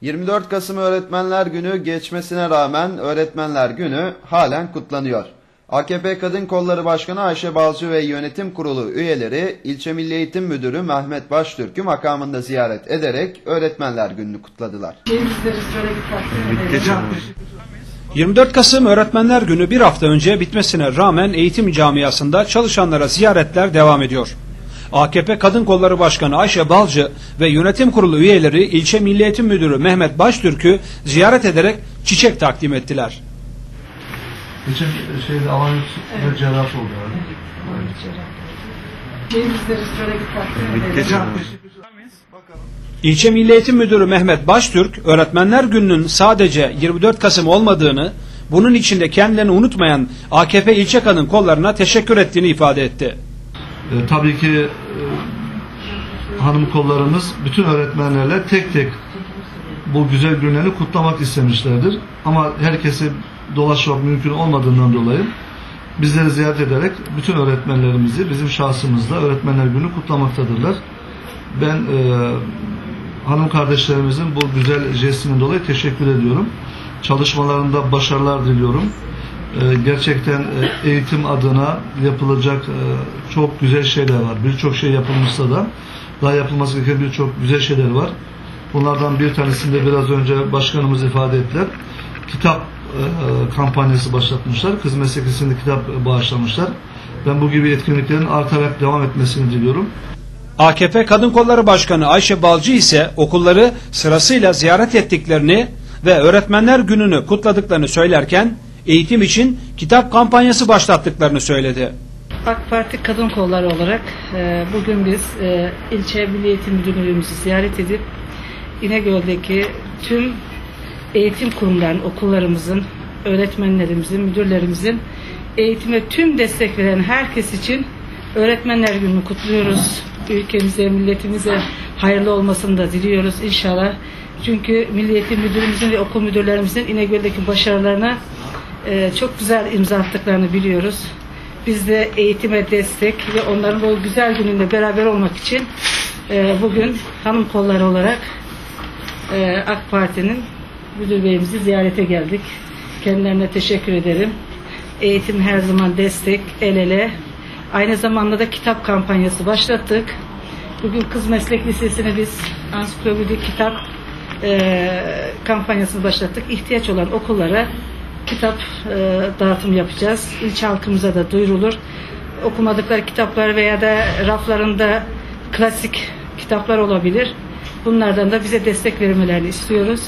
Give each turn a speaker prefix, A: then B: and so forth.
A: 24 Kasım Öğretmenler Günü geçmesine rağmen Öğretmenler Günü halen kutlanıyor. AKP Kadın Kolları Başkanı Ayşe Balcı ve Yönetim Kurulu üyeleri İlçe Milli Eğitim Müdürü Mehmet Baştürk'ü makamında ziyaret ederek Öğretmenler Günü'nü kutladılar.
B: Bizleri şöyle bir takdim edelim.
C: 24 Kasım Öğretmenler Günü bir hafta önce bitmesine rağmen eğitim camiasında çalışanlara ziyaretler devam ediyor. AKP Kadın Kolları Başkanı Ayşe Balcı ve Yönetim Kurulu üyeleri ilçe Milli Eğitim Müdürü Mehmet Baştürk'ü ziyaret ederek çiçek takdim ettiler.
D: Geçen şeyde Alanya evet. cerrahı oldu herhalde.
C: İlçe Milli Eğitim Müdürü Mehmet Baştürk, Öğretmenler Günü'nün sadece 24 Kasım olmadığını, bunun içinde kendilerini unutmayan AKP ilçe kadın kollarına teşekkür ettiğini ifade etti.
D: E, tabii ki e, hanım kollarımız bütün öğretmenlerle tek tek bu güzel günleri kutlamak istemişlerdir. Ama herkesi dolaşmak mümkün olmadığından dolayı bizleri ziyaret ederek bütün öğretmenlerimizi bizim şahsımızda Öğretmenler Günü kutlamaktadırlar. Ben e, hanım kardeşlerimizin bu güzel jestinin dolayı teşekkür ediyorum. Çalışmalarında başarılar diliyorum. E, gerçekten e, eğitim adına yapılacak e, çok güzel şeyler var. Birçok şey yapılmışsa da daha yapılması gereken birçok güzel şeyler var. Bunlardan bir tanesinde biraz önce başkanımız ifade ettiler. Kitap e, kampanyası başlatmışlar. Kız Meslek Lisesi'nde kitap bağışlamışlar. Ben bu gibi etkinliklerin artarak devam etmesini diliyorum.
C: AKP Kadın Kolları Başkanı Ayşe Balcı ise okulları sırasıyla ziyaret ettiklerini ve Öğretmenler Günü'nü kutladıklarını söylerken eğitim için kitap kampanyası başlattıklarını söyledi.
B: AK Parti Kadın Kolları olarak e, bugün biz e, ilçe Milli Eğitim Müdürlüğümüzü ziyaret edip İnegöl'deki tüm eğitim kurumlarının, okullarımızın, öğretmenlerimizin, müdürlerimizin eğitime tüm destek veren herkes için Öğretmenler Günü'nü kutluyoruz. Ülkemize, milletimize hayırlı olmasını da diliyoruz inşallah. Çünkü Milli Eğitim Müdürümüzün ve okul müdürlerimizin İnegöl'deki başarılarına e, çok güzel imza attıklarını biliyoruz. Biz de eğitime destek ve onların o güzel gününde beraber olmak için e, bugün hanım kolları olarak e, AK Parti'nin müdür beyimizi ziyarete geldik. Kendilerine teşekkür ederim. Eğitim her zaman destek, el ele. Aynı zamanda da kitap kampanyası başlattık. Bugün Kız Meslek Lisesi'ne biz ansiklopedi kitap e, kampanyasını başlattık. İhtiyaç olan okullara kitap e, dağıtım yapacağız. İlçe halkımıza da duyurulur. Okumadıkları kitaplar veya da raflarında klasik kitaplar olabilir. Bunlardan da bize destek vermelerini istiyoruz.